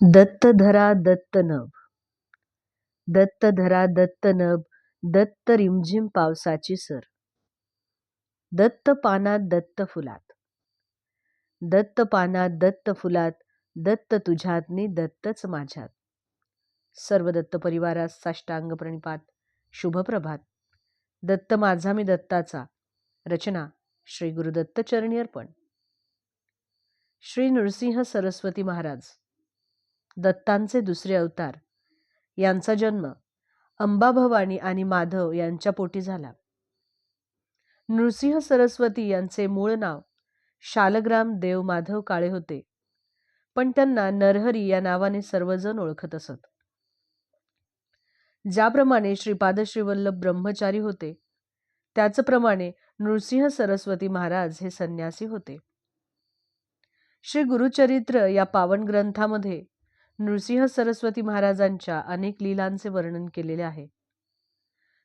दत्तधरा दत्तनभ दत्तधरा दत्तनभ दत्त रिमझिम पावसाची सर. दत्त पानात दत्त फुलात. दत्त पानात दत्त फुलात दत्त तुझ्यातनी दत्तच माझ्यात. सर्व दत्त परिवारास साष्टांग प्रणिपात शुभप्रभात दत्त माझा मी दत्ताचा. रचना श्री गुरुदत्त चरणी अर्पण. श्री नृसिंह सरस्वती महाराज. दत्तांचे दुसरे अवतार. यांचा जन्म अंबाभवानी आणि माधव यांच्या पोटी झाला. नृसिंह सरस्वती यांचे मूळ नाव शालग्राम देव माधव काळे होते. पण त्यांना नरहरी या नावाने सर्वजण ओळखत असत. ज्याप्रमाणे श्रीपाद श्रीवल्लभ ब्रह्मचारी होते त्याचप्रमाणे नृसिंह सरस्वती महाराज हे संन्यासी होते. श्री गुरुचरित्र या पावन ग्रंथामध्ये नृसिंह सरस्वती महाराजांच्या अनेक लीलांचे वर्णन केलेले आहे.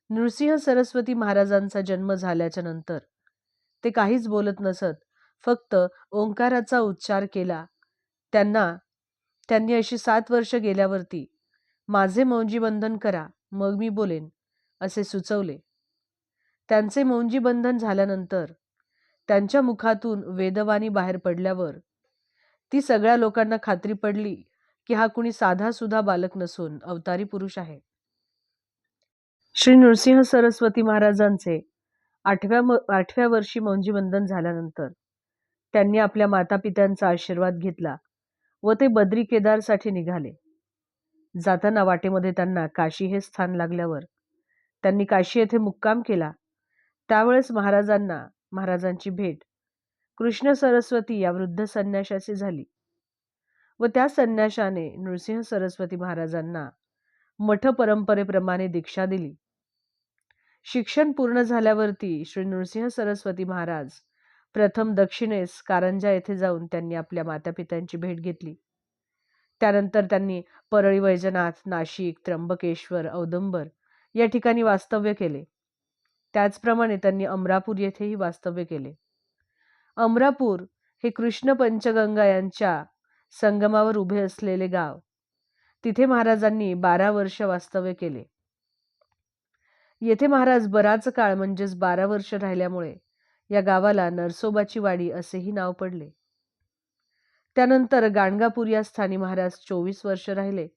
नृसिंह सरस्वती महाराजांचा जन्म झाल्याच्यानंतर ते काहीच बोलत नसत फक्त ओंकाराचा उच्चार केला. त्यांना त्यांनी अशी सात वर्ष गेल्यावरती माझे मौंजीबंधन करा मग मी बोलेन असे सुचवले. त्यांचे मौंजीबंधन झाल्यानंतर त्यांच्या मुखातून वेदवाणी बाहेर पडल्यावर ती सगळ्या लोकांना खात्री पडली की हा कुणी साधा सुधा बालक नसून अवतारी पुरुष आहे. श्री नृसिंह सरस्वती महाराजांचे आठव्या आठव्या वर्षी मौंजी बंधन झाल्यानंतर त्यांनी आपल्या मातापित्यांचा आशीर्वाद घेतला व ते बद्री केदारसाठी निघाले. जाताना वाटेमध्ये त्यांना काशी हे स्थान लागल्यावर त्यांनी काशी येथे मुक्काम केला. त्यावेळेस महाराजांना महाराजांची भेट कृष्ण सरस्वती या वृद्ध संन्याशाची झाली. व त्या संन्याशाने नृसिंह सरस्वती महाराजांना मठ परंपरेप्रमाणे दीक्षा दिली. शिक्षण पूर्ण झाल्यावरती श्री नृसिंह सरस्वती महाराज प्रथम दक्षिणेस कारंजा येथे जाऊन त्यांनी आपल्या मातापित्यांची भेट घेतली. त्यानंतर त्यांनी परळी वैजनाथ नाशिक त्र्यंबकेश्वर औदंबर या ठिकाणी वास्तव्य केले. त्याचप्रमाणे त्यांनी अमरापूर येथेही वास्तव्य केले. अमरापूर हे कृष्ण पंचगंगा यांच्या संगमावर उभे असलेले गाव. तिथे महाराजांनी बारा वर्ष वास्तव्य केले. येथे महाराज बराच काळ म्हणजेच बारा वर्ष राहिल्यामुळे या गावाला नरसोबाची वाडी असेही नाव पडले. त्यानंतर गाणगापूर या स्थानी महाराज चोवीस वर्ष राहिले.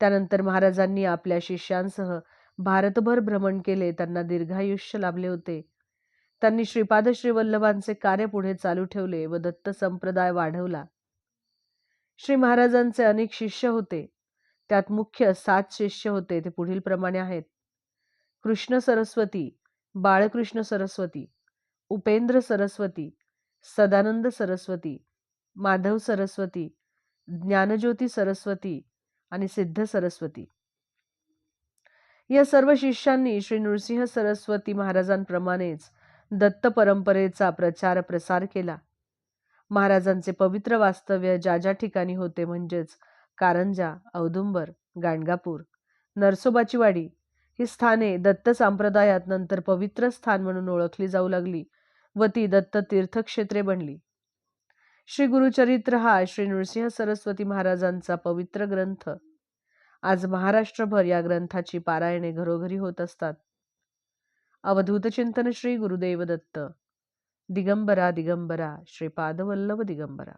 त्यानंतर महाराजांनी आपल्या शिष्यांसह भारतभर भ्रमण केले त्यांना दीर्घायुष्य लाभले होते. त्यांनी श्रीपाद श्रीवल्लभांचे कार्य पुढे चालू ठेवले व दत्त संप्रदाय वाढवला. श्री महाराजांचे अनेक शिष्य होते. त्यात मुख्य सात शिष्य होते ते पुढील प्रमाणे आहेत. कृष्ण सरस्वती बाळकृष्ण सरस्वती उपेंद्र सरस्वती सदानंद सरस्वती माधव सरस्वती ज्ञानज्योती सरस्वती आणि सिद्ध सरस्वती. या सर्व शिष्यांनी श्री नृसिंह सरस्वती महाराजांप्रमाणेच दत्त परंपरेचा प्रचार प्रसार केला. महाराजांचे पवित्र वास्तव्य ज्या ज्या ठिकाणी होते म्हणजेच कारंजा औदुंबर गाणगापूर नरसोबाची वाडी ही स्थाने दत्त संप्रदायात नंतर पवित्र स्थान म्हणून ओळखली जाऊ लागली व ती दत्त तीर्थक्षेत्रे बनली. श्री गुरुचरित्र हा श्री नृसिंह सरस्वती महाराजांचा पवित्र ग्रंथ. आज महाराष्ट्रभर या ग्रंथाची पारायणे घरोघरी होत असतात. अवधूत चिंतन श्री गुरुदेव दत्त. ದಿಗಂಬರ ದಿಗಂಬರ ಶ್ರೀಪಾದವಲ್ಲವ ದಿಗಂಬರ.